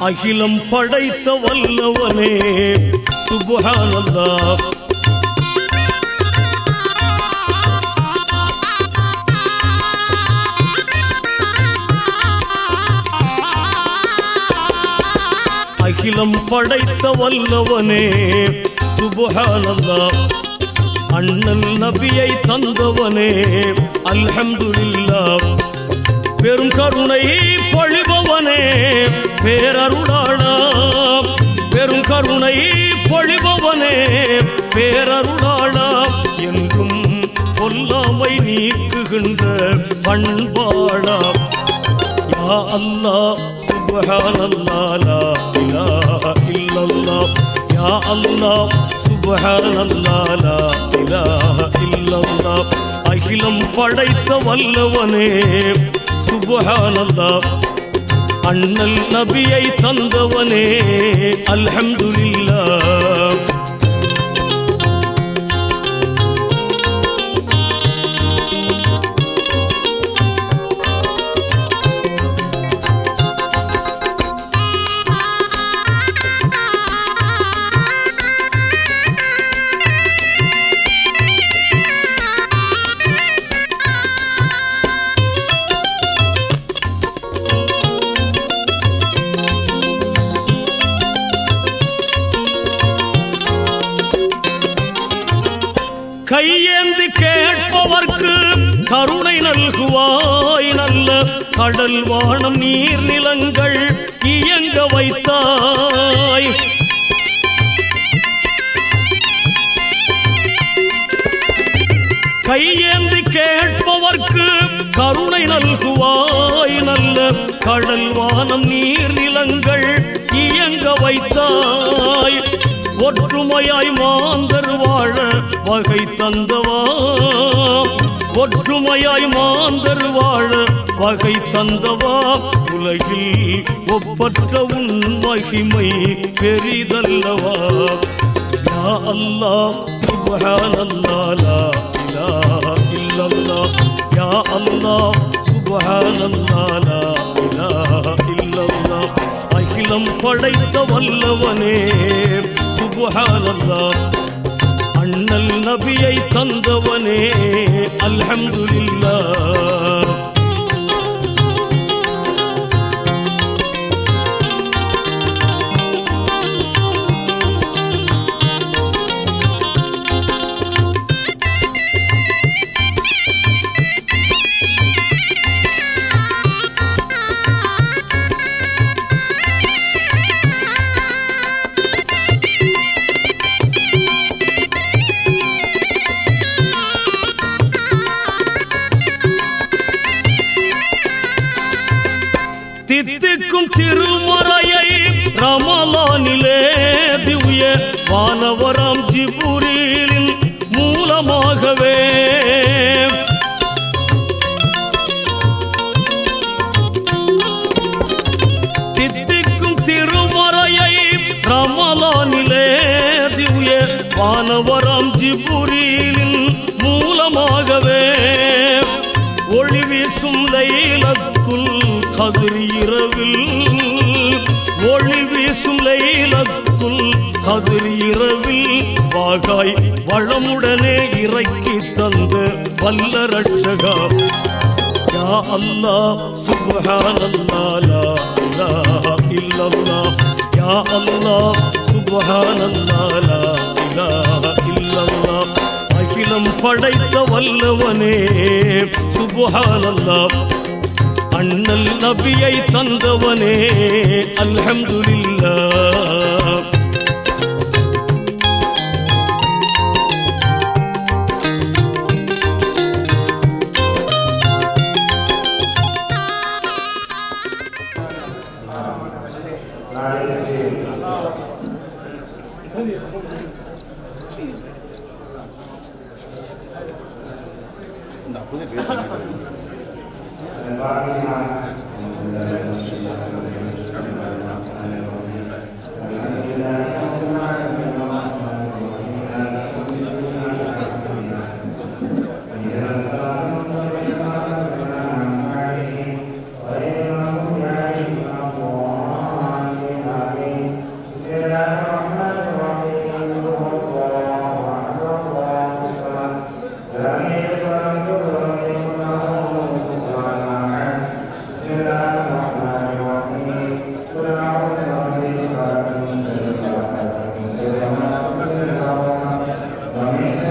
அகிலம் படைத்த வல்லவனே சுபஹானல்லாஹ். அகிலம் படைத்த வல்லவனே சுபஹானல்லாஹ். அண்ணன் நபியை தந்தவனே அல்ஹம்துலில்லாஹ். பெரும் கருணை பழிவ பொழிபவனே பேரருளாளா பெரும் கருணை பொழிபவனே பேரருளாளா என்றும் பொல்லாமை நீக்குகின்ற பண்பாளா. யா அல்லா சுப்ஹானல்லாஹ் லா இலாஹ இல்லல்லாஹ் யா அல்லா சுப்ஹானல்லாஹ் லா இலாஹ இல்லல்லாஹ் அகிலம் படைத்த வல்லவனே சுப்ஹானல்லாஹ் அண்ணல் நபியை தந்தவனே. அல்ஹம்துலில்லாஹ். கையேந்தி கேட்பவர்க்கு கருணை நல்குவாய் நல்ல கடல் வானம் நீர் நிலங்கள் இயங்க வைத்தாய். கையேந்தி கேட்பவர்க்கு கருணை நல்குவாய் நல்ல கடல் வானம் நீர் நிலங்கள் இயங்க வைத்தாய். ஒற்றுமையாய் மாந்தர் வாழ வகை தந்தவா? ஒற்றுமையாய் மாந்தர் வாழ வகை தந்தவா? உலகில் ஒப்பற்ற உன் மகிமை பெரிதல்லவா? யா அல்லாஹ் சுப்ஹானல்லாஹ் லா இலாஹ இல்லல்லாஹ் யா அல்லா சுப்ஹானல்லாஹ் லா இலாஹ இல்லல்லாஹ் அகிலம் படைத்த வல்லவனே சுபஹானல்லாஹ். அண்ணல் நபியை தந்தவனே அல்ஹம்துலில்லாஹ். தித்திக்கும் திருமறையை ரமலானிலே திவ்ய வானவரம் ஜிபுரீலின் மூலமாகவே. தித்திக்கும் திருமறையை ரமலானிலே திவ்ய வானவரம் ஜிபுரி கதிர் இரவில் ஒளி வீசும் லைலத்துள் கதிர் இரவில் வாகாய் வளமுடனே இறக்கி தந்த வல்ல ரட்சகா யா அல்லா சுப்ஹானல்லாஹ் லா இலாஹ யா அல்லா சுப்ஹானல்லாஹ் லா இலாஹ அகிலம் படைத்த வல்லவனே சுப்ஹானல்லாஹ் அண்ணல் நபியை தந்தவனே. அல்ஹம்துலில்லா Amen.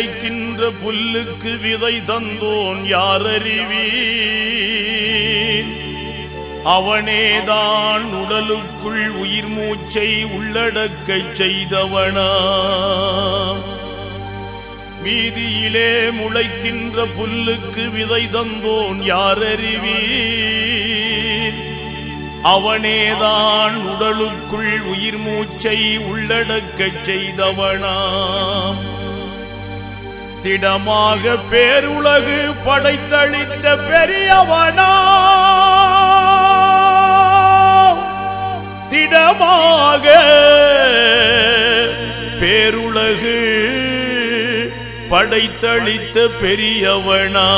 விதைக்கின்ற புல்லுக்கு விதை தந்தோன் யாரறிவி அவனேதான் உடலுக்குள் உயிர் மூச்சை உள்ளடக்க செய்தவனா? வீதியிலே முளைக்கின்ற புல்லுக்கு விதை தந்தோன் யாரறிவி அவனேதான் உடலுக்குள் உயிர் மூச்சை உள்ளடக்கச் செய்தவனா திடமாக பேருலகு படைத்தளித்த பெரியவனா. திடமாக பேருலகு படைத்தளித்த பெரியவனா.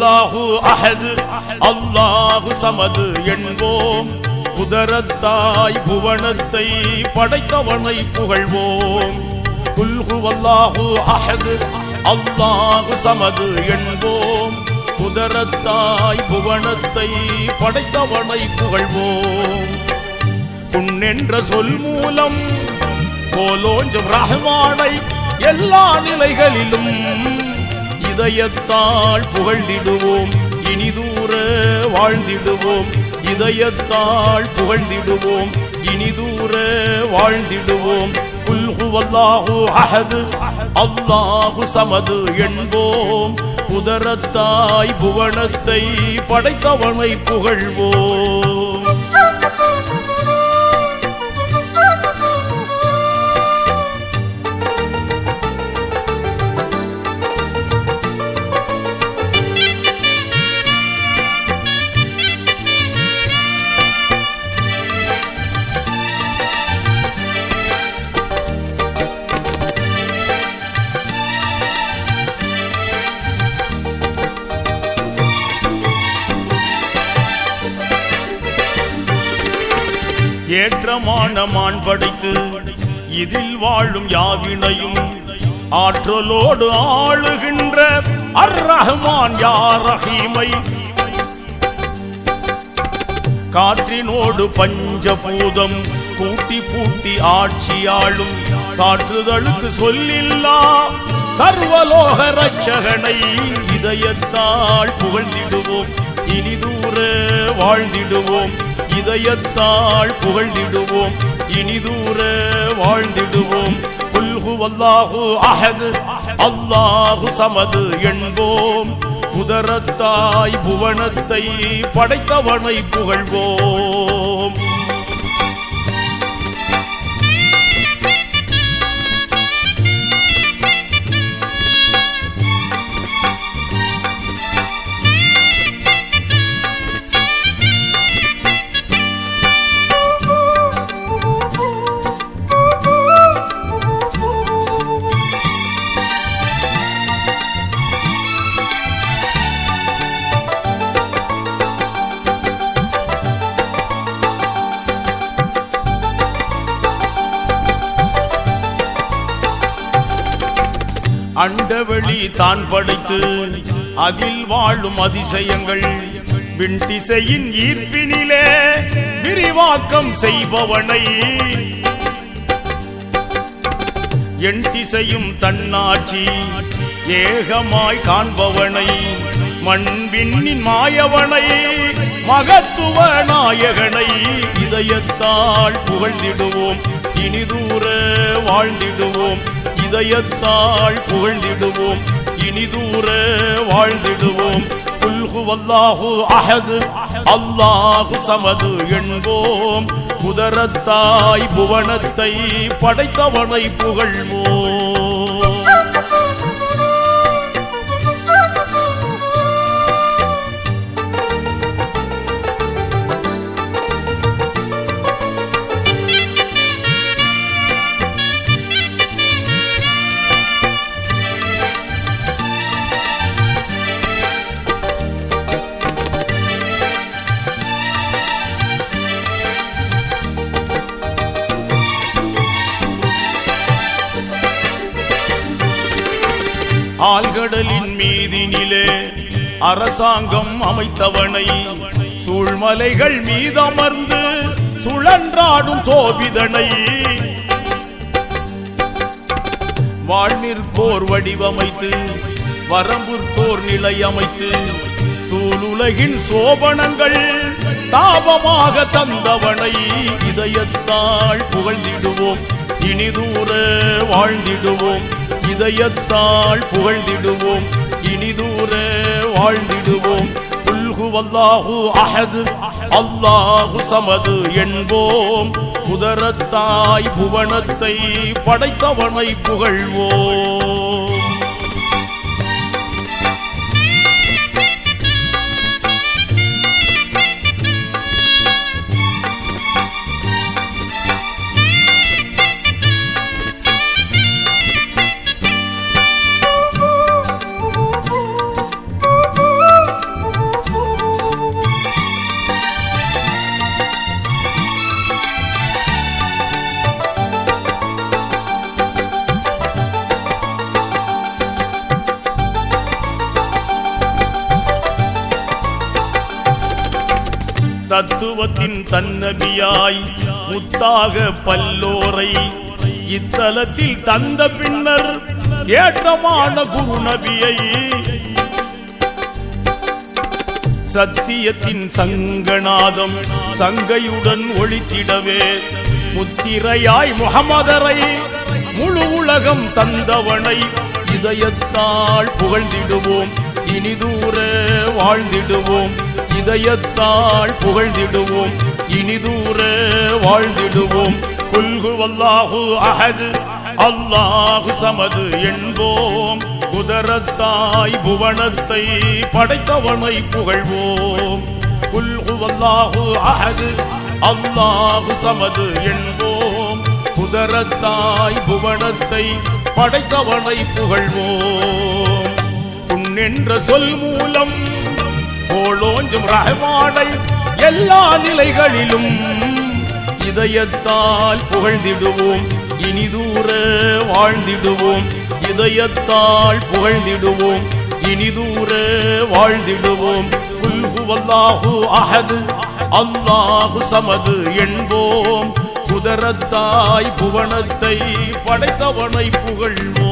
அல்லாஹு அஹது அல்லாஹு சமது என்போம். குதரத்தாய் புவனத்தை படைத்தவனை புகழ்வோம். குல்ஹு அல்லாஹு அஹது அல்லாஹு சமது என்போம். குதரத்தாய் புவனத்தை படைத்தவனை புகழ்வோம். புண்ணென்ற சொல் மூலம் போலோஞ்சும் ரஹ்மானை எல்லா நிலைகளிலும் இதயத்தால் புகழ்ந்திடுவோம். இனிதூர வாழ்ந்திடுவோம். இதயத்தால் புகழ்ந்திடுவோம். இனிதூர வாழ்ந்திடுவோம். குல்ஹு அல்லாஹு அஹது. அல்லாஹு சமது என்போம். குதரத்தாய் புவனத்தை படைத்தவனை புகழ்வோம். ஏற்றமான மான் படைத்து இதில் வாழும் யாவினையும் ஆற்றலோடு ஆளுகின்ற அர் ரஹ்மான் யார் ரஹீமை? காற்றினோடு பஞ்சபூதம் கூட்டி பூட்டி ஆட்சியாளும் சாற்றுதலுக்கு சொல்லில்லா சர்வலோக ரட்சகனை இதயத்தால் புகழ்ந்திடுவோம். இனிதூர வாழ்ந்திடுவோம். இதயத்தாள் புகழ்ந்திடுவோம். இனிதூர வாழ்ந்திடுவோம். புல்கு அல்லாஹு அஹது. அல்லாஹு சமது என்போம். புதரத்தாய் புவனத்தை படைத்தவனை புகழ்வோம். அண்டவெளி தான் படைத்து அதில் வாழும் அதிசயங்கள். விண் திசையின் ஈர்ப்பினிலே விரிவாக்கம் செய்பவனை. என் திசையும் தன்னாட்சி ஏகமாய் காண்பவனை. மண் விண்ணின் மாயவனை மகத்துவ நாயகனை. இதயத்தால் புகழ்ந்திடுவோம் இனிதூர வாழ்ந்திடுவோம். இதயத்தால் புகழ்ந்திடுவோம். இனிதூர வாழ்ந்திடுவோம். அல்லாஹு அஹது அல்லாஹு சமது என்போம். குதரத்தாய் புவனத்தை படைத்தவனை புகழ்வோம். அரசாங்கம் அமைத்தவனை சூழ்மலைகள் மீதமர்ந்து சுழன்றாடும் சோபிதனை. வாழ்நிற்போர் வடிவமைத்து வரம்புற்போர் நிலை அமைத்து சூளுலகின் சோபனங்கள் தாபமாக தந்தவனை இதயத்தால் புகழ்ந்திடுவோம். இனிதூர வாழ்ந்திடுவோம். இதயத்தால் புகழ்ந்திடுவோம். இனிதூர வாழ்ந்திடுவோம். அல்லாஹு அஹது. அல்லாஹு சமது என்போம். புதரத்தாய் புவனத்தை படைத்தவனை புகழ்வோம். தத்துவத்தின் தன்னபியாய் முத்தாக பல்லோரை இத்தலத்தில் தந்த பின்னர் ஏற்றமான குரு நபியை சத்தியத்தின் சங்கநாதம் சங்கையுடன் ஒளித்திடவே முத்திரையாய் முகமதரை முழு உலகம் தந்தவனை இதயத்தால் புகழ்ந்திடுவோம். இனிதூர வாழ்ந்திடுவோம். இதயத்தால் புகழ்ந்திடுவோம். இனிதூர வாழ்ந்திடுவோம். குல்கு வல்லாஹு அஹது அல்லாஹு சமது என்போம். குதரத்தாய் புவனத்தை படைத்தவனை புகழ்வோம். குல்கு வல்லாஹு அகது அல்லாஹு சமது என்போம். குதரத்தாய் புவனத்தை படைத்தவனை புகழ்வோம். புண்ணென்ற சொல் மூலம் போலோஞ்சும் ரஹமானை எல்லா நிலைகளிலும் இதயத்தால் புகழ்ந்திடுவோம். இனிதூர வாழ்ந்திடுவோம். இதயத்தால் புகழ்ந்திடுவோம். இனிதூர வாழ்ந்திடுவோம். குல்ஹு அஹது அல்லாஹு சமது என்போம். குதரத்தாய் புவனத்தை படைத்தவனை புகழ்வோம்.